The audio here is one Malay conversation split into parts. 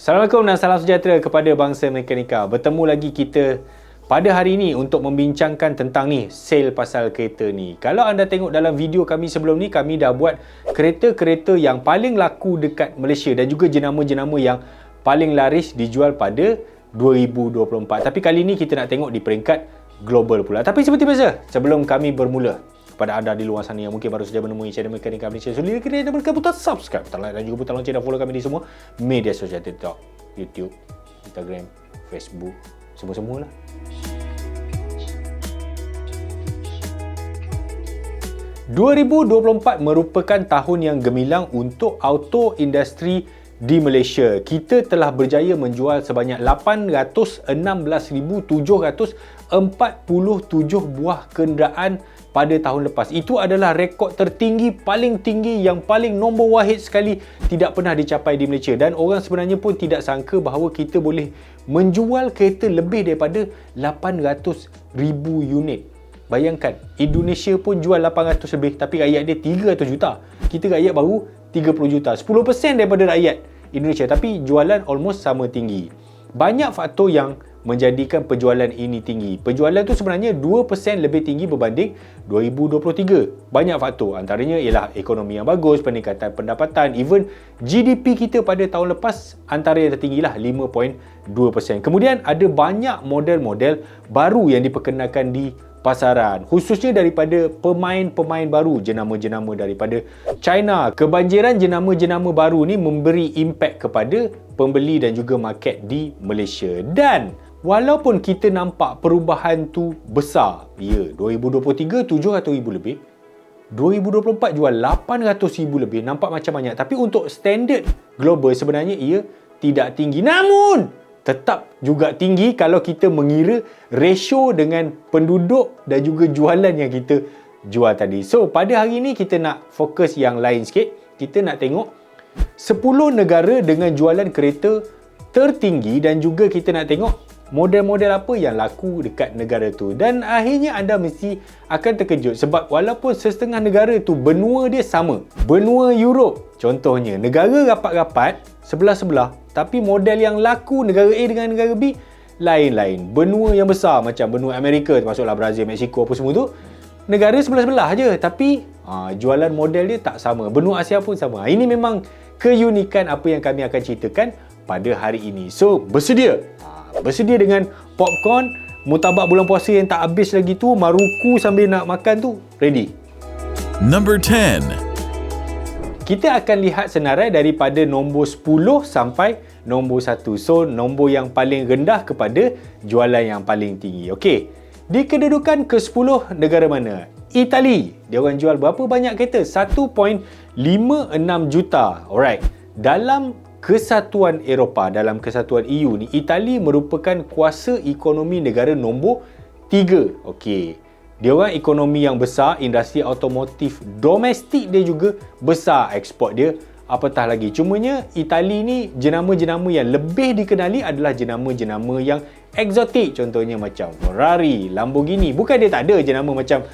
Assalamualaikum dan salam sejahtera kepada bangsa mekanika. Bertemu lagi kita pada hari ini untuk membincangkan tentang ni sale pasal kereta ni. Kalau anda tengok dalam video kami sebelum ni, kami dah buat kereta-kereta yang paling laku dekat Malaysia dan juga jenama-jenama yang paling laris dijual pada 2024. Tapi kali ni kita nak tengok di peringkat global pula. Tapi seperti biasa, sebelum kami bermula, kepada anda di luar sana yang mungkin baru saja menemui channel Mekanika Malaysia so kena kena tekan butang subscribe butang like dan juga butang lonceng dan follow kami di semua media sosial TikTok YouTube Instagram Facebook semua-semua lah ...2024 merupakan tahun yang gemilang untuk auto industri di Malaysia. Kita telah berjaya menjual sebanyak 816,747 buah kenderaan pada tahun lepas. Itu adalah rekod tertinggi, paling tinggi yang paling nombor wahid sekali tidak pernah dicapai di Malaysia. Dan orang sebenarnya pun tidak sangka bahawa kita boleh menjual kereta lebih daripada 800 ribu unit. Bayangkan, Indonesia pun jual 800 lebih tapi rakyat dia 300 juta. Kita rakyat baru 30 juta. 10% daripada rakyat Indonesia tapi jualan almost sama tinggi. Banyak faktor yang menjadikan penjualan ini tinggi. Penjualan tu sebenarnya 2% lebih tinggi berbanding 2023. Banyak faktor, antaranya ialah ekonomi yang bagus, peningkatan pendapatan, even GDP kita pada tahun lepas antara yang tertinggi lah 5.2%. Kemudian ada banyak model-model baru yang diperkenalkan di pasaran khususnya daripada pemain-pemain baru jenama-jenama daripada China kebanjiran jenama-jenama baru ni memberi impak kepada pembeli dan juga market di Malaysia dan Walaupun kita nampak perubahan tu besar, ya, 2023 700,000 lebih, 2024 jual 800,000 lebih, nampak macam banyak. Tapi untuk standard global sebenarnya ia tidak tinggi. Namun, tetap juga tinggi kalau kita mengira ratio dengan penduduk dan juga jualan yang kita jual tadi. So, pada hari ini kita nak fokus yang lain sikit. Kita nak tengok 10 negara dengan jualan kereta tertinggi dan juga kita nak tengok model-model apa yang laku dekat negara tu. Dan akhirnya anda mesti akan terkejut sebab walaupun setengah negara tu benua dia sama. Benua Europe contohnya negara rapat-rapat sebelah-sebelah tapi model yang laku negara A dengan negara B lain-lain. Benua yang besar macam benua Amerika termasuklah Brazil, Mexico apa semua tu negara sebelah-sebelah je tapi ha, jualan model dia tak sama. Benua Asia pun sama. Ini memang keunikan apa yang kami akan ceritakan pada hari ini. So bersedia? Ha, Bersedia dengan popcorn, mutabak bulan puasa yang tak habis lagi tu, maruku sambil nak makan tu, ready. Number 10. Kita akan lihat senarai daripada nombor 10 sampai nombor 1. So, nombor yang paling rendah kepada jualan yang paling tinggi. Okey. Di kedudukan ke-10 negara mana? Itali. Dia orang jual berapa banyak kereta? 1.56 juta. Alright. Dalam Kesatuan Eropah dalam Kesatuan EU ni Itali merupakan kuasa ekonomi negara nombor 3. Okey. Dia orang ekonomi yang besar, industri automotif domestik dia juga besar ekspor dia apatah lagi. Cumanya Itali ni jenama-jenama yang lebih dikenali adalah jenama-jenama yang eksotik contohnya macam Ferrari, Lamborghini. Bukan dia tak ada jenama macam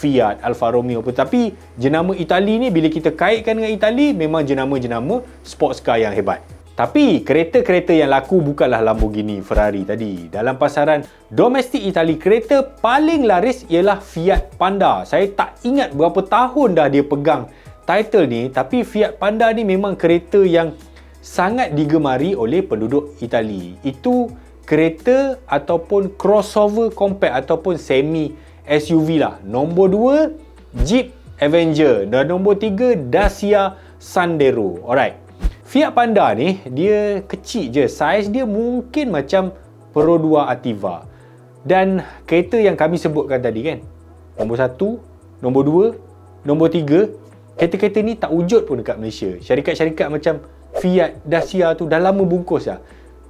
Fiat, Alfa Romeo pun. Tapi jenama Itali ni bila kita kaitkan dengan Itali memang jenama-jenama sports car yang hebat. Tapi kereta-kereta yang laku bukanlah Lamborghini, Ferrari tadi. Dalam pasaran domestik Itali, kereta paling laris ialah Fiat Panda. Saya tak ingat berapa tahun dah dia pegang title ni, tapi Fiat Panda ni memang kereta yang sangat digemari oleh penduduk Itali. Itu kereta ataupun crossover compact ataupun semi SUV lah. Nombor 2 Jeep Avenger dan nombor 3 Dacia Sandero. Alright. Fiat Panda ni dia kecil je. Saiz dia mungkin macam Pro 2 Ativa. Dan kereta yang kami sebutkan tadi kan. Nombor 1, nombor 2, nombor 3, kereta-kereta ni tak wujud pun dekat Malaysia. Syarikat-syarikat macam Fiat, Dacia tu dah lama bungkus dah.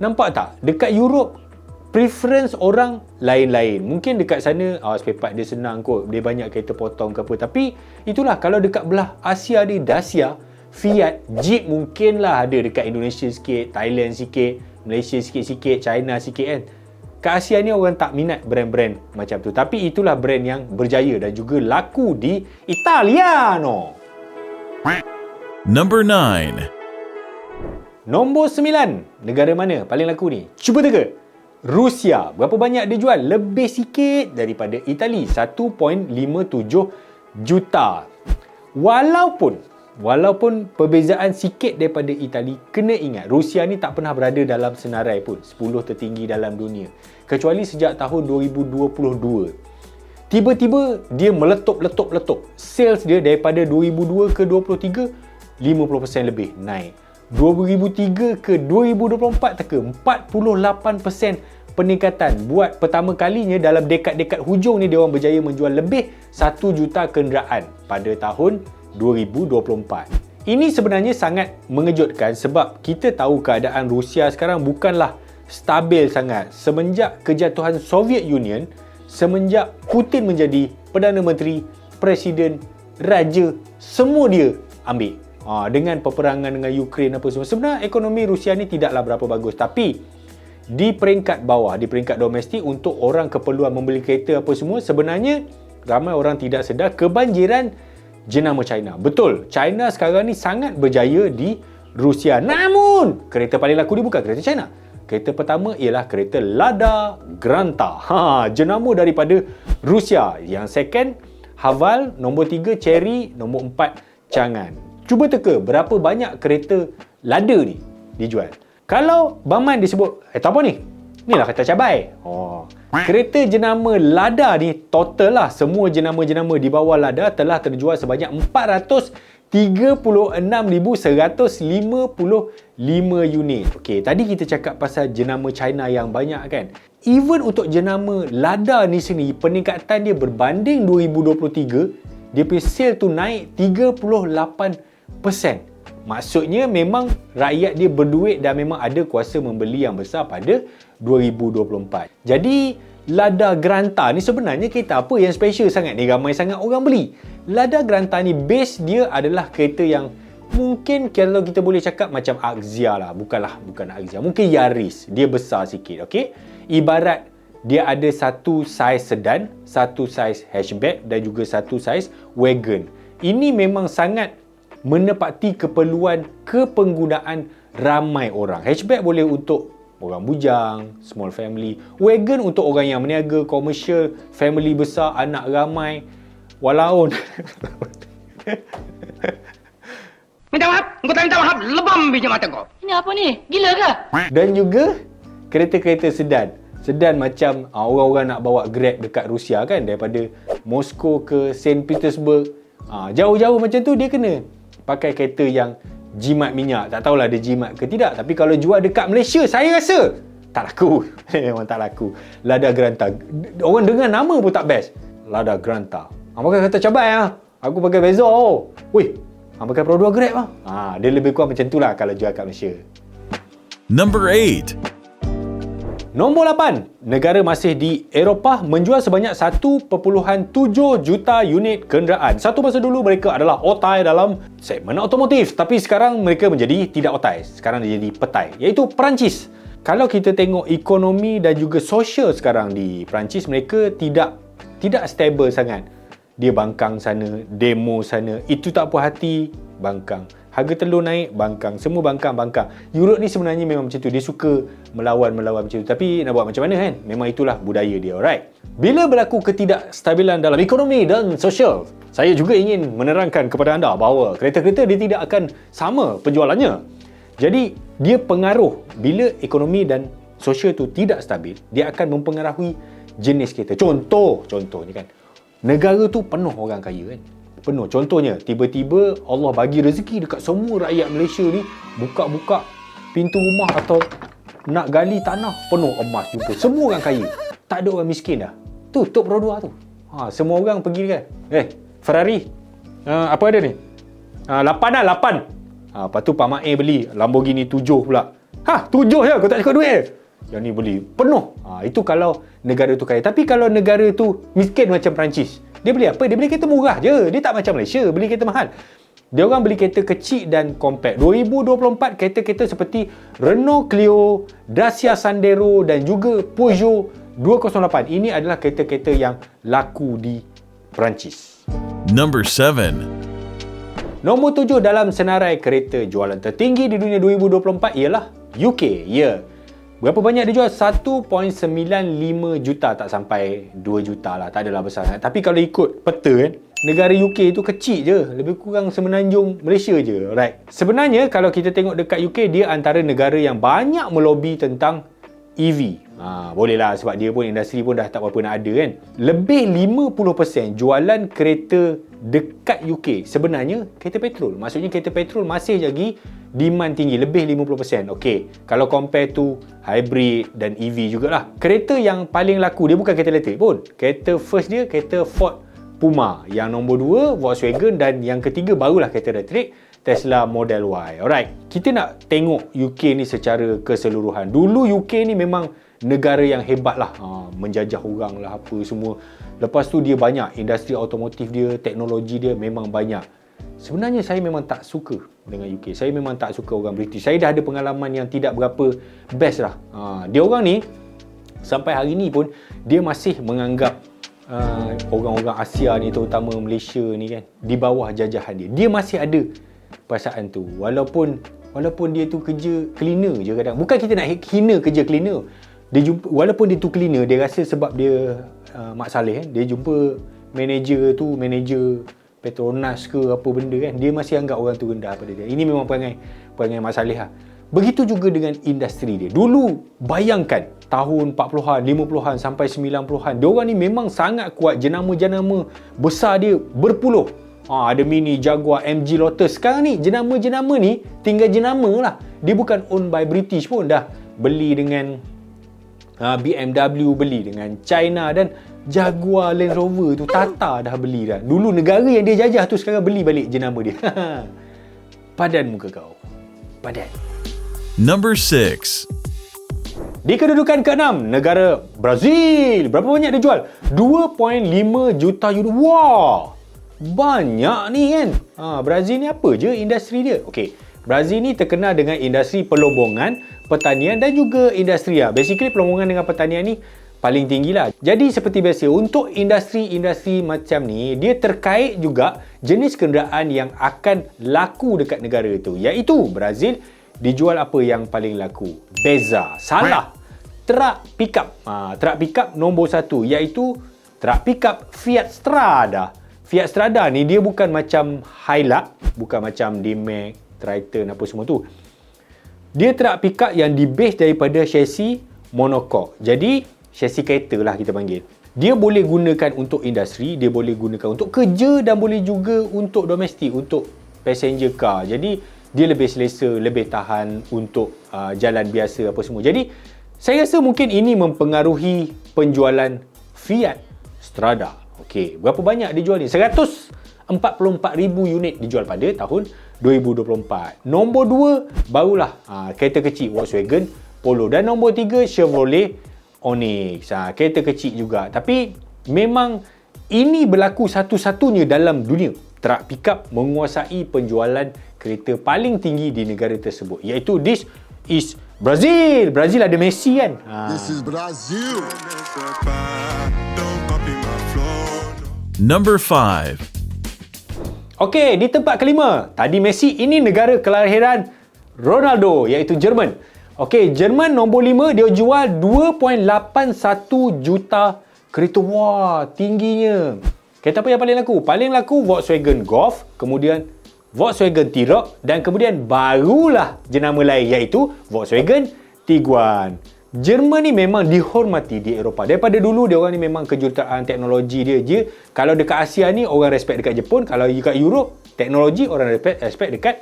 Nampak tak? Dekat Europe preference orang lain-lain. Mungkin dekat sana uh, spare part dia senang kot, dia banyak kereta potong ke apa. Tapi itulah kalau dekat belah Asia ni Dacia, Fiat, Jeep mungkinlah ada dekat Indonesia sikit, Thailand sikit, Malaysia sikit-sikit, China sikit kan. Kat Asia ni orang tak minat brand-brand macam tu. Tapi itulah brand yang berjaya dan juga laku di Italiano. Number 9. Nombor 9. Negara mana paling laku ni? Cuba teka. Rusia. Berapa banyak dia jual? Lebih sikit daripada Itali. 1.57 juta. Walaupun Walaupun perbezaan sikit daripada Itali, kena ingat Rusia ni tak pernah berada dalam senarai pun 10 tertinggi dalam dunia. Kecuali sejak tahun 2022. Tiba-tiba dia meletup-letup-letup. Sales dia daripada 2002 ke 2023 50% lebih naik. 2003 ke 2024 teka 48% peningkatan. Buat pertama kalinya dalam dekad-dekad hujung ni dia orang berjaya menjual lebih 1 juta kenderaan pada tahun 2024. Ini sebenarnya sangat mengejutkan sebab kita tahu keadaan Rusia sekarang bukanlah stabil sangat semenjak kejatuhan Soviet Union, semenjak Putin menjadi Perdana Menteri, Presiden, Raja, semua dia ambil. Ha, dengan peperangan dengan Ukraine apa semua. Sebenarnya ekonomi Rusia ni tidaklah berapa bagus tapi di peringkat bawah, di peringkat domestik untuk orang keperluan membeli kereta apa semua sebenarnya ramai orang tidak sedar kebanjiran jenama China. Betul, China sekarang ni sangat berjaya di Rusia. Namun, kereta paling laku ni bukan kereta China. Kereta pertama ialah kereta Lada Granta. Ha, jenama daripada Rusia. Yang second, Haval. Nombor tiga, Cherry. Nombor empat, Chang'an. Cuba teka berapa banyak kereta Lada ni dijual. Kalau Baman disebut, eh tak apa ni? Inilah kereta cabai. Oh, Kereta jenama Lada ni total lah semua jenama-jenama di bawah Lada telah terjual sebanyak 436,155 unit. Okey, tadi kita cakap pasal jenama China yang banyak kan. Even untuk jenama Lada ni sendiri peningkatan dia berbanding 2023 dia punya sale tu naik 38%. Maksudnya memang rakyat dia berduit dan memang ada kuasa membeli yang besar pada 2024. Jadi Lada Granta ni sebenarnya kereta apa yang special sangat ni ramai sangat orang beli. Lada Granta ni base dia adalah kereta yang mungkin kalau kita boleh cakap macam Axia lah. Bukanlah bukan Axia. Mungkin Yaris. Dia besar sikit. Okay? Ibarat dia ada satu saiz sedan, satu saiz hatchback dan juga satu saiz wagon. Ini memang sangat menepati keperluan kepenggunaan ramai orang. Hatchback boleh untuk orang bujang, small family. Wagon untuk orang yang meniaga, commercial, family besar, anak ramai. Walaupun Minta maaf, kau tak minta maaf, lebam biji mata kau. Ini apa ni? Gila ke? dan juga kereta-kereta sedan. Sedan macam uh, orang-orang nak bawa Grab dekat Rusia kan daripada Moskow ke St. Petersburg. Uh, jauh-jauh macam tu dia kena pakai kereta yang jimat minyak. Tak tahulah dia jimat ke tidak. Tapi kalau jual dekat Malaysia, saya rasa tak laku. Memang tak laku. Lada Granta. Orang dengar nama pun tak best. Lada Granta. Ha, pakai kata cabai ah. Aku pakai Bezo. Oh. Wih, ha, pakai Pro 2 Grab ah. Ha, dia lebih kurang macam tu lah kalau jual kat Malaysia. Number 8. Nombor 8, negara masih di Eropah menjual sebanyak 1.7 juta unit kenderaan. Satu masa dulu mereka adalah otai dalam segmen otomotif. Tapi sekarang mereka menjadi tidak otai. Sekarang dia jadi petai. Iaitu Perancis. Kalau kita tengok ekonomi dan juga sosial sekarang di Perancis, mereka tidak tidak stable sangat. Dia bangkang sana, demo sana. Itu tak puas hati, bangkang. Harga telur naik, bangkang. Semua bangkang, bangkang. Europe ni sebenarnya memang macam tu. Dia suka melawan-melawan macam tu. Tapi nak buat macam mana kan? Memang itulah budaya dia, alright? Bila berlaku ketidakstabilan dalam ekonomi dan sosial, saya juga ingin menerangkan kepada anda bahawa kereta-kereta dia tidak akan sama penjualannya. Jadi, dia pengaruh bila ekonomi dan sosial tu tidak stabil, dia akan mempengaruhi jenis kereta. Contoh, contohnya kan. Negara tu penuh orang kaya kan penuh. Contohnya, tiba-tiba Allah bagi rezeki dekat semua rakyat Malaysia ni buka-buka pintu rumah atau nak gali tanah penuh emas jumpa. Semua orang kaya. Tak ada orang miskin dah. Tu, Tok Brodua tu. Ha, semua orang pergi kan. Eh, Ferrari. Uh, apa ada ni? Uh, lapan lah, lapan. Ha, lepas tu Pak Mak beli Lamborghini tujuh pula. Ha, tujuh je. Kau tak cukup duit. Yang ni beli. Penuh. Ha, itu kalau negara tu kaya. Tapi kalau negara tu miskin macam Perancis. Dia beli apa? Dia beli kereta murah je. Dia tak macam Malaysia beli kereta mahal. Dia orang beli kereta kecil dan compact. 2024 kereta-kereta seperti Renault Clio, Dacia Sandero dan juga Peugeot 208. Ini adalah kereta-kereta yang laku di Perancis. Number 7. Nombor tujuh dalam senarai kereta jualan tertinggi di dunia 2024 ialah UK. Ya. Berapa banyak dia jual? 1.95 juta tak sampai 2 juta lah. Tak adalah besar. Tapi kalau ikut peta kan, negara UK tu kecil je. Lebih kurang semenanjung Malaysia je. Right. Sebenarnya kalau kita tengok dekat UK, dia antara negara yang banyak melobi tentang EV. Ha, boleh lah sebab dia pun industri pun dah tak berapa nak ada kan. Lebih 50% jualan kereta dekat UK sebenarnya kereta petrol. Maksudnya kereta petrol masih lagi demand tinggi lebih 50%. Okey, kalau compare tu hybrid dan EV jugalah. Kereta yang paling laku dia bukan kereta elektrik pun. Kereta first dia kereta Ford Puma. Yang nombor dua Volkswagen dan yang ketiga barulah kereta elektrik Tesla Model Y. Alright, kita nak tengok UK ni secara keseluruhan. Dulu UK ni memang negara yang hebat lah. Ha, menjajah orang lah apa semua. Lepas tu dia banyak. Industri automotif dia, teknologi dia memang banyak. Sebenarnya saya memang tak suka dengan UK. Saya memang tak suka orang British. Saya dah ada pengalaman yang tidak berapa best lah. Ha, dia orang ni, sampai hari ni pun, dia masih menganggap uh, orang-orang Asia ni, terutama Malaysia ni kan, di bawah jajahan dia. Dia masih ada perasaan tu. Walaupun walaupun dia tu kerja cleaner je kadang. Bukan kita nak hina kerja cleaner. Dia jumpa, walaupun dia tu cleaner, dia rasa sebab dia uh, Mak Saleh kan, dia jumpa manager tu, manager Petronas ke apa benda kan dia masih anggap orang tu rendah pada dia. Ini memang perangai perangai masalah lah. Begitu juga dengan industri dia. Dulu bayangkan tahun 40-an 50-an sampai 90-an dia orang ni memang sangat kuat. Jenama-jenama besar dia berpuluh. Ha, ada Mini, Jaguar, MG Lotus. Sekarang ni jenama-jenama ni tinggal jenama lah. Dia bukan owned by British pun dah. Beli dengan uh, BMW beli dengan China dan Jaguar Land Rover tu Tata dah beli dah. Dulu negara yang dia jajah tu sekarang beli balik jenama dia. Padan muka kau. Padan. Number 6. Di kedudukan ke-6, negara Brazil. Berapa banyak dia jual? 2.5 juta euro. Wah! Banyak ni kan? Ha, Brazil ni apa je industri dia? Okey, Brazil ni terkenal dengan industri pelobongan, pertanian dan juga industri lah. Basically pelobongan dengan pertanian ni paling tinggi lah. Jadi seperti biasa, untuk industri-industri macam ni, dia terkait juga jenis kenderaan yang akan laku dekat negara itu. Iaitu Brazil, dijual apa yang paling laku? Beza. Salah. Truck pickup. Ha, truck pickup nombor satu iaitu truck pickup Fiat Strada. Fiat Strada ni dia bukan macam Hilux, bukan macam D-Max, Triton apa semua tu. Dia truck pickup yang di base daripada chassis monocoque. Jadi chassis kereta lah kita panggil. Dia boleh gunakan untuk industri, dia boleh gunakan untuk kerja dan boleh juga untuk domestik, untuk passenger car. Jadi dia lebih selesa, lebih tahan untuk uh, jalan biasa apa semua. Jadi saya rasa mungkin ini mempengaruhi penjualan Fiat Strada. Okey, berapa banyak dijual ni? 144,000 unit dijual pada tahun 2024. Nombor 2 barulah uh, kereta kecil Volkswagen Polo dan nombor 3 Chevrolet Onyx. Ha, kereta kecil juga. Tapi memang ini berlaku satu-satunya dalam dunia. Truck pickup menguasai penjualan kereta paling tinggi di negara tersebut. Iaitu this is Brazil. Brazil ada Messi kan? Ha. This is Brazil. Number 5. Okey, di tempat kelima. Tadi Messi, ini negara kelahiran Ronaldo iaitu Jerman. Okey, Jerman nombor 5 dia jual 2.81 juta kereta. Wah, tingginya. Kereta apa yang paling laku? Paling laku Volkswagen Golf, kemudian Volkswagen T-Roc dan kemudian barulah jenama lain iaitu Volkswagen Tiguan. Jerman ni memang dihormati di Eropah. Daripada dulu dia orang ni memang kejuruteraan teknologi dia je. Kalau dekat Asia ni orang respect dekat Jepun, kalau dekat Europe teknologi orang respect, respect dekat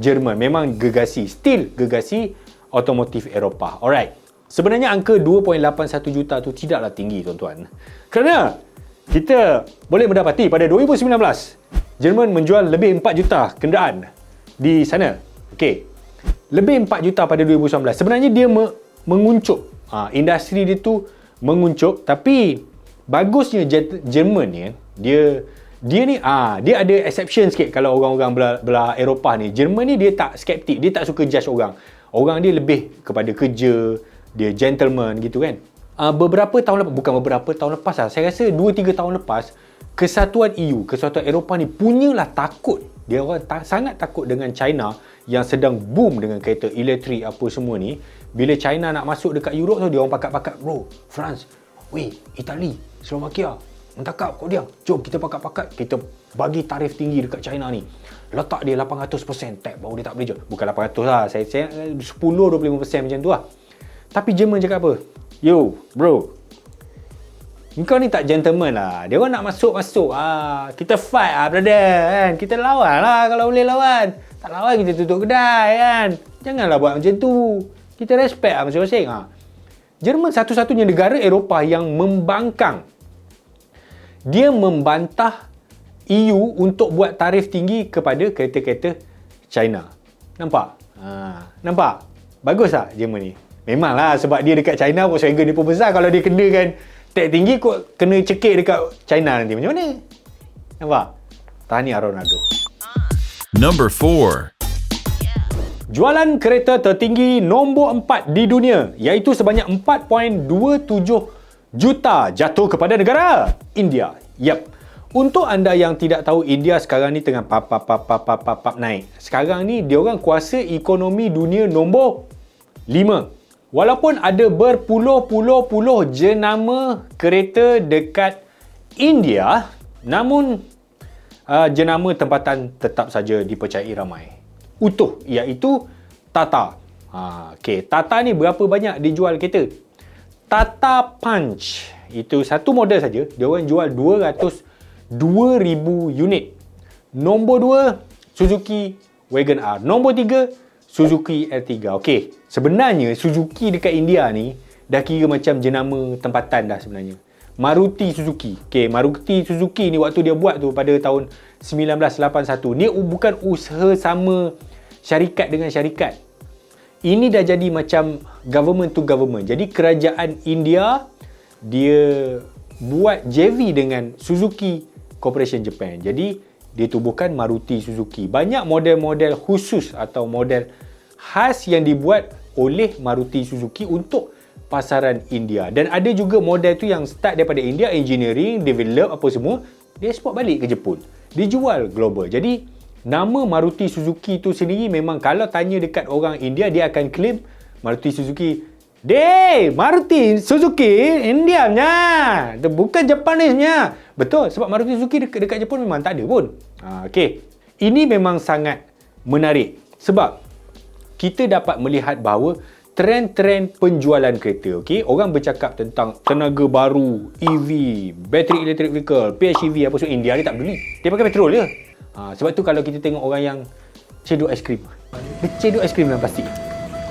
Jerman. Memang gegasi, still gegasi otomotif Eropah. Alright. Sebenarnya angka 2.81 juta tu tidaklah tinggi tuan-tuan. Kerana kita boleh mendapati pada 2019 Jerman menjual lebih 4 juta kenderaan di sana. Okey. Lebih 4 juta pada 2019. Sebenarnya dia me- menguncup. Ha, industri dia tu menguncup tapi bagusnya Jerman ni dia dia ni ah dia ada exception sikit kalau orang-orang belah, belah Eropah ni. Jerman ni dia tak skeptik, dia tak suka judge orang. Orang dia lebih kepada kerja, dia gentleman gitu kan. Uh, beberapa tahun lepas, bukan beberapa tahun lepas lah, saya rasa 2-3 tahun lepas, kesatuan EU, kesatuan Eropah ni punyalah takut dia orang ta- sangat takut dengan China yang sedang boom dengan kereta elektrik apa semua ni. Bila China nak masuk dekat Europe tu, dia orang pakat-pakat, bro, France, weh, Itali, Slovakia, mentakap kau diam. Jom kita pakat-pakat, kita bagi tarif tinggi dekat China ni. Letak dia 800% tax baru dia tak boleh jual. Bukan 800 lah, saya, saya 10-25% macam tu lah. Tapi Jerman cakap apa? Yo, bro, kau ni tak gentleman lah. Dia orang nak masuk-masuk. Ah, kita fight ah, brother. Kan? Kita lawan lah kalau boleh lawan. Tak lawan kita tutup kedai kan. Janganlah buat macam tu. Kita respect lah masing-masing. Ah. Jerman satu-satunya negara Eropah yang membangkang. Dia membantah EU untuk buat tarif tinggi kepada kereta-kereta China. Nampak? Ha, nampak? Bagus tak Jerman ni? Memanglah sebab dia dekat China Volkswagen dia pun besar kalau dia kenakan Tek tinggi kau kena cekik dekat China nanti. Macam mana? Nampak? Tahniah Ronaldo. Number 4. Jualan kereta tertinggi nombor 4 di dunia iaitu sebanyak 4.27 juta jatuh kepada negara India. Yap. Untuk anda yang tidak tahu India sekarang ni tengah pap pap pap pap pap, pap, pap naik. Sekarang ni dia orang kuasa ekonomi dunia nombor 5. Walaupun ada berpuluh-puluh-puluh jenama kereta dekat India, namun uh, jenama tempatan tetap saja dipercayai ramai. Utuh iaitu Tata. Ha, okay. Tata ni berapa banyak dijual kereta? Tata Punch. Itu satu model saja. Dia orang jual 200 2000 unit. Nombor 2 Suzuki Wagon R. Nombor 3 Suzuki R3. Okey, sebenarnya Suzuki dekat India ni dah kira macam jenama tempatan dah sebenarnya. Maruti Suzuki. Okey, Maruti Suzuki ni waktu dia buat tu pada tahun 1981. Ni bukan usaha sama syarikat dengan syarikat. Ini dah jadi macam government to government. Jadi kerajaan India dia buat JV dengan Suzuki Corporation Japan. Jadi dia tubuhkan Maruti Suzuki. Banyak model-model khusus atau model khas yang dibuat oleh Maruti Suzuki untuk pasaran India. Dan ada juga model tu yang start daripada India, engineering, develop apa semua, dia export balik ke Jepun. Dijual global. Jadi, nama Maruti Suzuki tu sendiri memang kalau tanya dekat orang India, dia akan claim Maruti Suzuki Dey, Maruti Suzuki India punya. Bukan Japanese. Betul, sebab Maruti Suzuki dekat, dekat Jepun memang tak ada pun. Ha, okay. Ini memang sangat menarik. Sebab kita dapat melihat bahawa trend-trend penjualan kereta, okay? orang bercakap tentang tenaga baru, EV, battery electric vehicle, PHEV apa semua, India dia tak peduli. Dia pakai petrol je. Ha, sebab tu kalau kita tengok orang yang cedok aiskrim. Dia cedok aiskrim dalam plastik.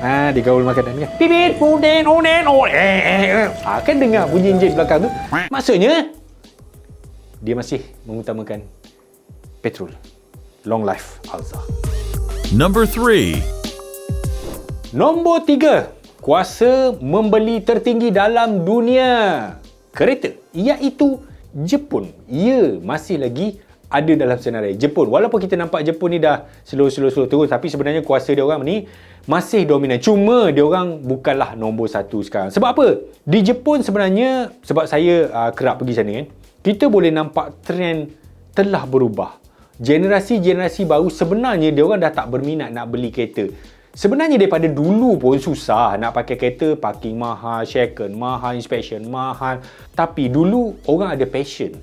Ha, dia gaul makanan kan. Pipit, puden, onen, onen. Eh, ha, kan dengar bunyi enjin belakang tu. Maksudnya, dia masih mengutamakan petrol. Long life, Alza. Number 3. Nombor tiga, kuasa membeli tertinggi dalam dunia kereta iaitu Jepun. Ia masih lagi ada dalam senarai Jepun. Walaupun kita nampak Jepun ni dah slow-slow-slow turun tapi sebenarnya kuasa dia orang ni masih dominan. Cuma dia orang bukanlah nombor satu sekarang. Sebab apa? Di Jepun sebenarnya sebab saya uh, kerap pergi sana kan. Kita boleh nampak trend telah berubah. Generasi-generasi baru sebenarnya dia orang dah tak berminat nak beli kereta. Sebenarnya daripada dulu pun susah nak pakai kereta, parking mahal, second mahal, inspection mahal. Tapi dulu orang ada passion.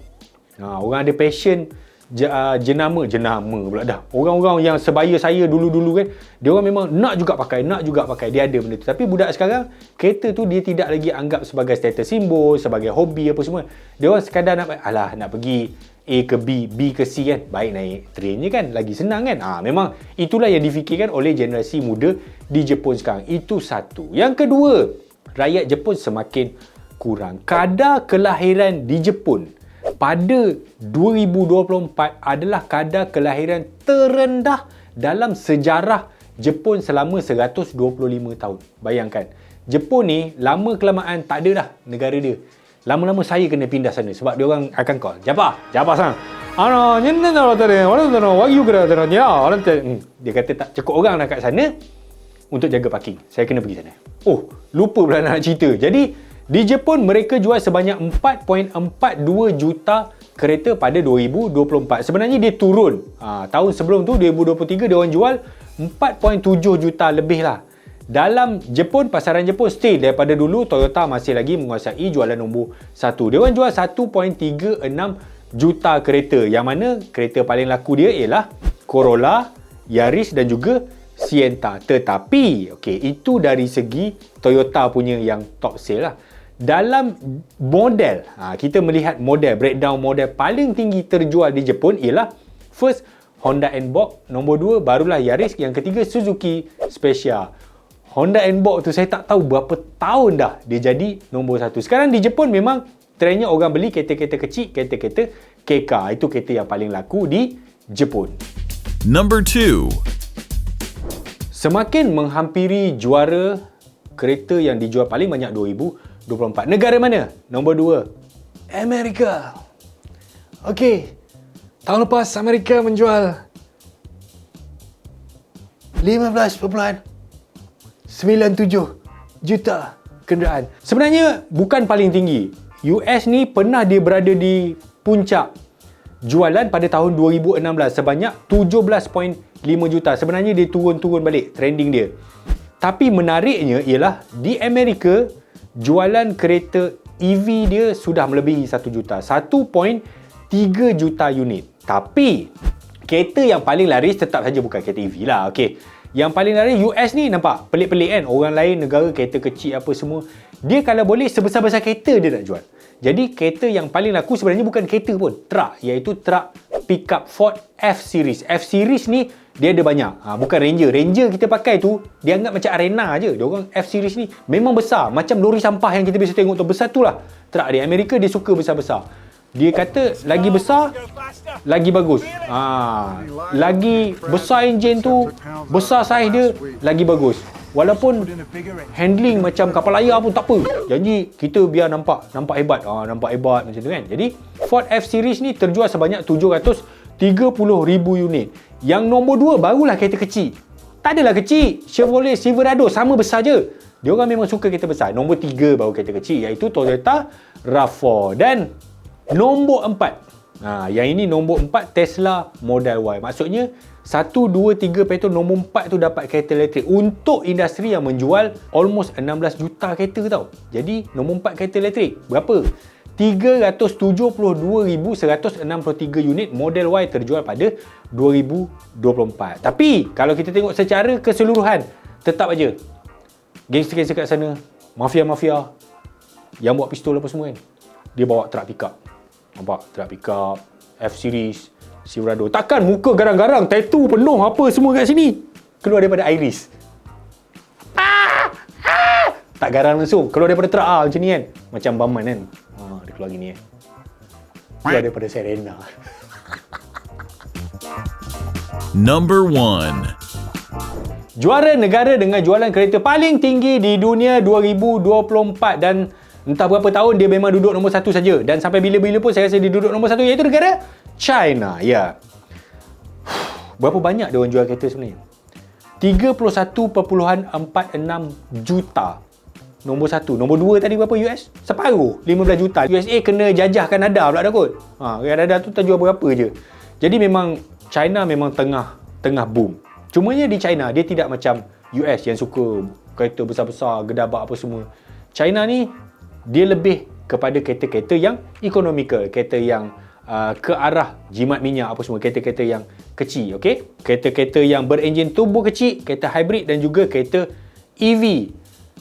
Ha, orang ada passion uh, jenama jenama pula dah. Orang-orang yang sebaya saya dulu-dulu kan dia orang memang nak juga pakai nak juga pakai. Dia ada benda tu. Tapi budak sekarang kereta tu dia tidak lagi anggap sebagai status simbol sebagai hobi apa semua. Dia orang sekadar nak alah nak pergi A ke B, B ke C kan. Baik naik train je kan lagi senang kan? Ha, memang itulah yang difikirkan oleh generasi muda di Jepun sekarang. Itu satu. Yang kedua rakyat Jepun semakin kurang. Kadar kelahiran di Jepun pada 2024 adalah kadar kelahiran terendah dalam sejarah Jepun selama 125 tahun. Bayangkan, Jepun ni lama kelamaan tak ada dah negara dia. Lama-lama saya kena pindah sana sebab dia orang akan call. Japa, japa sang. Ano, nyen no tadi, mana tu no, wagyu kira tu ya, orang dia kata tak cukup orang nak kat sana untuk jaga parking. Saya kena pergi sana. Oh, lupa pula nak cerita. Jadi di Jepun mereka jual sebanyak 4.42 juta kereta pada 2024. Sebenarnya dia turun. Ha, tahun sebelum tu 2023 dia orang jual 4.7 juta lebih lah. Dalam Jepun, pasaran Jepun still daripada dulu Toyota masih lagi menguasai jualan nombor 1. Dia orang jual 1.36 juta kereta. Yang mana kereta paling laku dia ialah Corolla, Yaris dan juga Sienta. Tetapi, okay, itu dari segi Toyota punya yang top sale lah. Dalam model, ha, kita melihat model, breakdown model paling tinggi terjual di Jepun ialah first Honda N-Box, nombor 2 barulah Yaris, yang ketiga Suzuki Special. Honda N-Box tu saya tak tahu berapa tahun dah dia jadi nombor satu. Sekarang di Jepun memang trennya orang beli kereta-kereta kecil, kereta-kereta KK. Itu kereta yang paling laku di Jepun. Number 2. Semakin menghampiri juara kereta yang dijual paling banyak 2024. Negara mana? Nombor 2. Amerika. Okey. Tahun lepas Amerika menjual 15.97 juta kenderaan. Sebenarnya bukan paling tinggi. US ni pernah dia berada di puncak jualan pada tahun 2016 sebanyak 17.5 juta. Sebenarnya dia turun-turun balik trending dia. Tapi menariknya ialah di Amerika jualan kereta EV dia sudah melebihi 1 juta. 1.3 juta unit. Tapi kereta yang paling laris tetap saja bukan kereta EV lah. Okey. Yang paling laris US ni nampak pelik-pelik kan. Orang lain negara kereta kecil apa semua. Dia kalau boleh sebesar-besar kereta dia nak jual. Jadi kereta yang paling laku sebenarnya bukan kereta pun, truck iaitu truck pickup Ford F-Series. F-Series ni dia ada banyak. Ha, bukan Ranger. Ranger kita pakai tu dia anggap macam arena aje. Dia orang F-Series ni memang besar, macam lori sampah yang kita biasa tengok tu. Besar tu lah. Truck di Amerika dia suka besar-besar. Dia kata lagi besar lagi bagus. Ha, lagi besar enjin tu, besar saiz dia lagi bagus. Walaupun handling macam kapal layar pun tak apa. Jadi kita biar nampak nampak hebat. Ha, nampak hebat macam tu kan. Jadi Ford F Series ni terjual sebanyak 730,000 unit. Yang nombor 2 barulah kereta kecil. Tak adalah kecil. Chevrolet Silverado sama besar je. Dia orang memang suka kereta besar. Nombor 3 baru kereta kecil iaitu Toyota RAV4 dan nombor 4. Ha, yang ini nombor 4 Tesla Model Y. Maksudnya 1, 2, 3 petrol nombor 4 tu dapat kereta elektrik untuk industri yang menjual almost 16 juta kereta tau. Jadi nombor 4 kereta elektrik berapa? 372,163 unit Model Y terjual pada 2024. Tapi kalau kita tengok secara keseluruhan tetap aja gangster-gangster kat sana, mafia-mafia yang buat pistol apa semua kan. Dia bawa truck pickup. Nampak? Truck pickup, F-Series, Silverado. Takkan muka garang-garang, tattoo penuh apa semua kat sini. Keluar daripada iris. Ah! Ah! Tak garang langsung. Keluar daripada truk ah, macam ni kan. Macam Baman kan. Ah, dia keluar gini kan. Keluar daripada Serena. Number 1. Juara negara dengan jualan kereta paling tinggi di dunia 2024 dan entah berapa tahun dia memang duduk nombor satu saja dan sampai bila-bila pun saya rasa dia duduk nombor satu iaitu negara China. Ya. Berapa banyak dia orang jual kereta sebenarnya? 31.46 juta. Nombor satu. Nombor dua tadi berapa US? Separuh. 15 juta. USA kena jajah Kanada pula dah kot. Ha, Kanada tu tak jual berapa je. Jadi memang China memang tengah tengah boom. Cumanya di China dia tidak macam US yang suka kereta besar-besar, gedabak apa semua. China ni dia lebih kepada kereta-kereta yang economical, kereta yang uh, ke arah jimat minyak apa semua kereta-kereta yang kecil okey kereta-kereta yang berenjin turbo kecil kereta hybrid dan juga kereta EV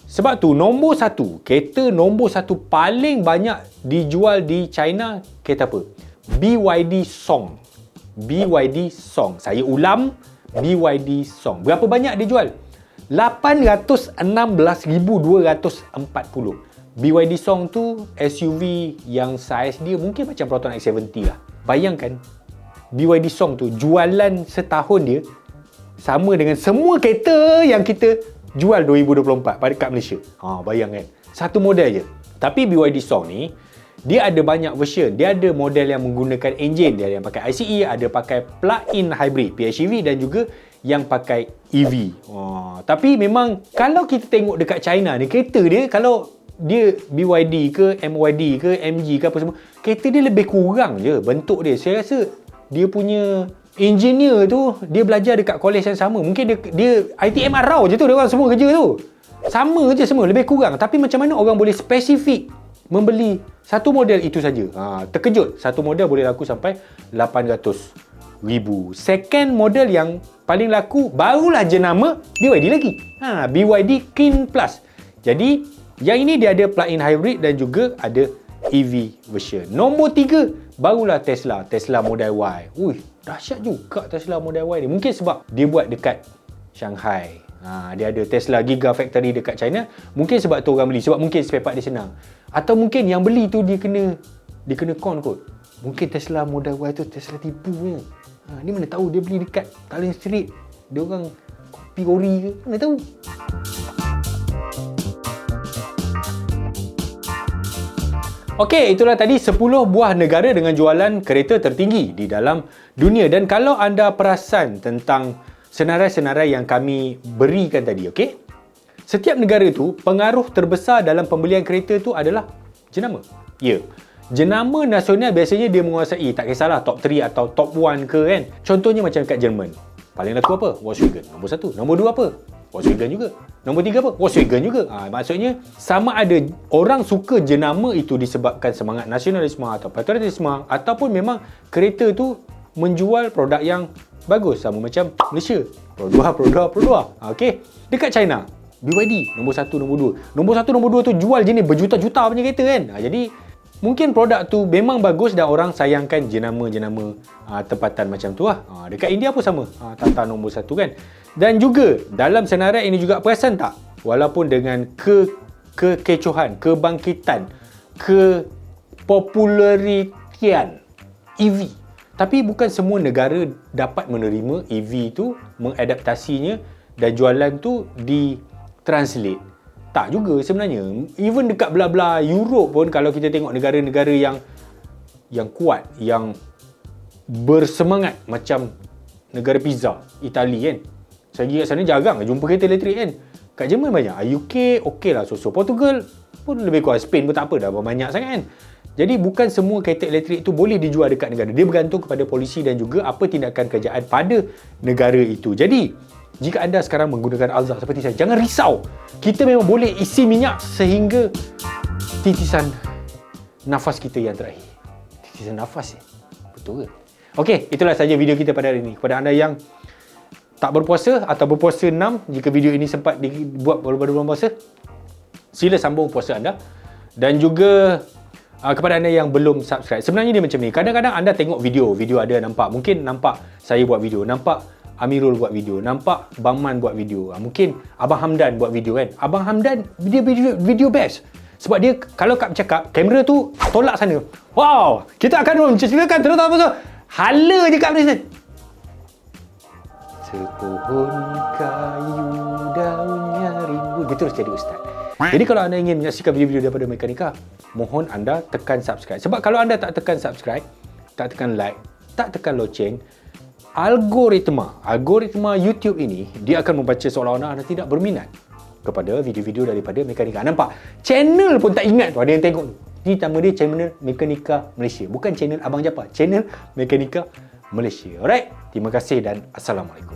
sebab tu nombor satu kereta nombor satu paling banyak dijual di China kereta apa? BYD Song. BYD Song. Saya ulam BYD Song. Berapa banyak dijual? 816,240 BYD Song tu SUV yang saiz dia mungkin macam Proton X70 lah. Bayangkan BYD Song tu jualan setahun dia sama dengan semua kereta yang kita jual 2024 pada kat Malaysia. Ha, bayangkan. Satu model je. Tapi BYD Song ni dia ada banyak version. Dia ada model yang menggunakan enjin, dia ada yang pakai ICE, ada pakai plug-in hybrid PHEV dan juga yang pakai EV. Ha, tapi memang kalau kita tengok dekat China ni kereta dia kalau dia BYD ke MYD ke MG ke apa semua kereta dia lebih kurang je bentuk dia saya rasa dia punya engineer tu dia belajar dekat college yang sama. Mungkin dia dia ITM Arau je tu dia orang semua kerja tu. Sama je semua lebih kurang. Tapi macam mana orang boleh spesifik membeli satu model itu saja? Ha, terkejut. Satu model boleh laku sampai 800 ribu. Second model yang paling laku barulah jenama BYD lagi. Ha, BYD Kin Plus. Jadi yang ini dia ada plug-in hybrid dan juga ada EV version. Nombor tiga barulah Tesla. Tesla Model Y. Ui, dahsyat juga Tesla Model Y ni. Mungkin sebab dia buat dekat Shanghai. Ha, dia ada Tesla Gigafactory dekat China. Mungkin sebab tu orang beli sebab mungkin spare part dia senang. Atau mungkin yang beli tu dia kena dia kena con kot. Mungkin Tesla Model Y tu Tesla tipu punya. Ha, ni mana tahu dia beli dekat Talent Street. Dia orang kopi ori ke? Mana tahu Okey, itulah tadi 10 buah negara dengan jualan kereta tertinggi di dalam dunia dan kalau anda perasan tentang senarai-senarai yang kami berikan tadi, okey? Setiap negara itu pengaruh terbesar dalam pembelian kereta itu adalah jenama. Ya. Jenama nasional biasanya dia menguasai, tak kisahlah top 3 atau top 1 ke kan. Contohnya macam kat Jerman. Paling laku apa? Volkswagen. Nombor 1. Nombor 2 apa? Volkswagen juga. Nombor tiga apa? Volkswagen juga. Ha, maksudnya sama ada orang suka jenama itu disebabkan semangat nasionalisme atau patriotisme ataupun memang kereta tu menjual produk yang bagus sama macam Malaysia. Produk, produk, produk. Ha, Okey. Dekat China, BYD nombor satu, nombor dua. Nombor satu, nombor dua tu jual jenis berjuta-juta punya kereta kan. Ha, jadi mungkin produk tu memang bagus dan orang sayangkan jenama-jenama ha, tempatan macam tu lah. Ha, dekat India pun sama. Ha, Tata nombor satu kan. Dan juga dalam senarai ini juga perasan tak? Walaupun dengan ke kekecohan, kebangkitan, kepopularitian EV. Tapi bukan semua negara dapat menerima EV tu, mengadaptasinya dan jualan tu di translate. Tak juga sebenarnya. Even dekat bla-bla Europe pun kalau kita tengok negara-negara yang yang kuat, yang bersemangat macam negara pizza, Itali kan. Saya pergi kat sana jarang jumpa kereta elektrik kan. Kat Jerman banyak. Ah, UK okey lah so-so. Portugal pun lebih kurang. Spain pun tak apa dah banyak sangat kan. Jadi bukan semua kereta elektrik itu boleh dijual dekat negara. Dia bergantung kepada polisi dan juga apa tindakan kerajaan pada negara itu. Jadi, jika anda sekarang menggunakan Alza seperti saya, jangan risau. Kita memang boleh isi minyak sehingga titisan nafas kita yang terakhir. Titisan nafas ya? Betul ke? Okey, itulah saja video kita pada hari ini. Kepada anda yang tak berpuasa atau berpuasa 6 jika video ini sempat dibuat pada bulan puasa sila sambung puasa anda dan juga uh, kepada anda yang belum subscribe sebenarnya dia macam ni kadang-kadang anda tengok video video ada nampak mungkin nampak saya buat video nampak Amirul buat video nampak Bangman buat video. Uh, mungkin Abang Hamdan buat video kan? Abang Hamdan dia video, video best. Sebab dia kalau kap cakap kamera tu tolak sana. Wow kita akan menceritakan terutama apa tu hala je kat Malaysia Sepohon kayu daunnya rimbun. Betul jadi ustaz. Jadi kalau anda ingin menyaksikan video-video daripada Mekanika, mohon anda tekan subscribe. Sebab kalau anda tak tekan subscribe, tak tekan like, tak tekan loceng, algoritma algoritma YouTube ini dia akan membaca seolah-olah anda tidak berminat kepada video-video daripada mekanika. Nampak? Channel pun tak ingat tu ada yang tengok. Ni nama dia channel Mekanika Malaysia. Bukan channel Abang Japa. Channel Mekanika Malaysia. Alright? Terima kasih dan Assalamualaikum.